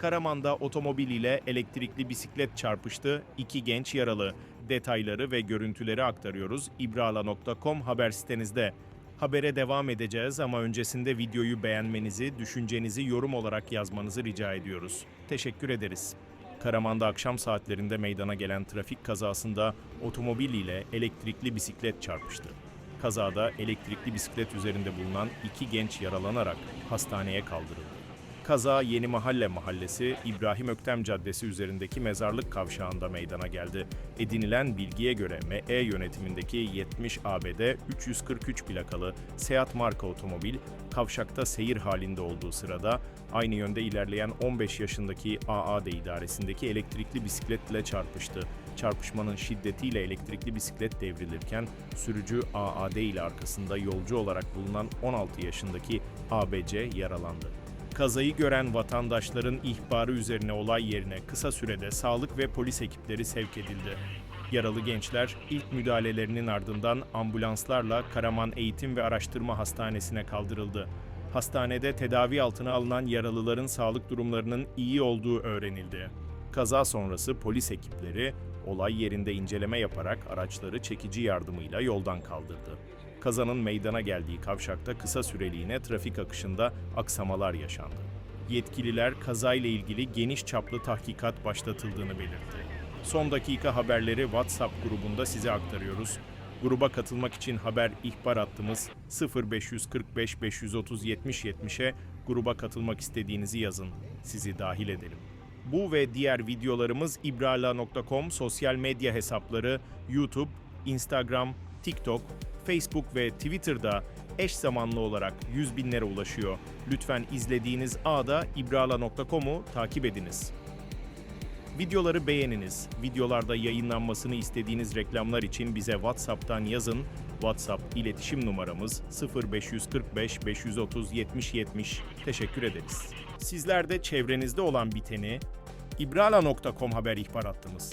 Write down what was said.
Karaman'da otomobil ile elektrikli bisiklet çarpıştı, iki genç yaralı. Detayları ve görüntüleri aktarıyoruz ibrala.com haber sitenizde. Habere devam edeceğiz ama öncesinde videoyu beğenmenizi, düşüncenizi yorum olarak yazmanızı rica ediyoruz. Teşekkür ederiz. Karaman'da akşam saatlerinde meydana gelen trafik kazasında otomobil ile elektrikli bisiklet çarpıştı. Kazada elektrikli bisiklet üzerinde bulunan iki genç yaralanarak hastaneye kaldırıldı. Kaza Yeni Mahalle Mahallesi İbrahim Öktem Caddesi üzerindeki mezarlık kavşağında meydana geldi. Edinilen bilgiye göre ME yönetimindeki 70 ABD 343 plakalı Seat marka otomobil kavşakta seyir halinde olduğu sırada aynı yönde ilerleyen 15 yaşındaki AAD idaresindeki elektrikli bisikletle çarpıştı. Çarpışmanın şiddetiyle elektrikli bisiklet devrilirken sürücü AAD ile arkasında yolcu olarak bulunan 16 yaşındaki ABC yaralandı. Kazayı gören vatandaşların ihbarı üzerine olay yerine kısa sürede sağlık ve polis ekipleri sevk edildi. Yaralı gençler ilk müdahalelerinin ardından ambulanslarla Karaman Eğitim ve Araştırma Hastanesi'ne kaldırıldı. Hastanede tedavi altına alınan yaralıların sağlık durumlarının iyi olduğu öğrenildi. Kaza sonrası polis ekipleri olay yerinde inceleme yaparak araçları çekici yardımıyla yoldan kaldırdı. Kazanın meydana geldiği kavşakta kısa süreliğine trafik akışında aksamalar yaşandı. Yetkililer kazayla ilgili geniş çaplı tahkikat başlatıldığını belirtti. Son dakika haberleri WhatsApp grubunda size aktarıyoruz. Gruba katılmak için haber ihbar hattımız 0545 530 70 70'e gruba katılmak istediğinizi yazın. Sizi dahil edelim. Bu ve diğer videolarımız ibrala.com sosyal medya hesapları YouTube, Instagram, TikTok, Facebook ve Twitter'da eş zamanlı olarak 100 binlere ulaşıyor. Lütfen izlediğiniz ağda ibrala.com'u takip ediniz. Videoları beğeniniz. Videolarda yayınlanmasını istediğiniz reklamlar için bize WhatsApp'tan yazın. WhatsApp iletişim numaramız 0545 530 70 70. Teşekkür ederiz. Sizler de çevrenizde olan biteni ibrala.com haber ihbar hattımız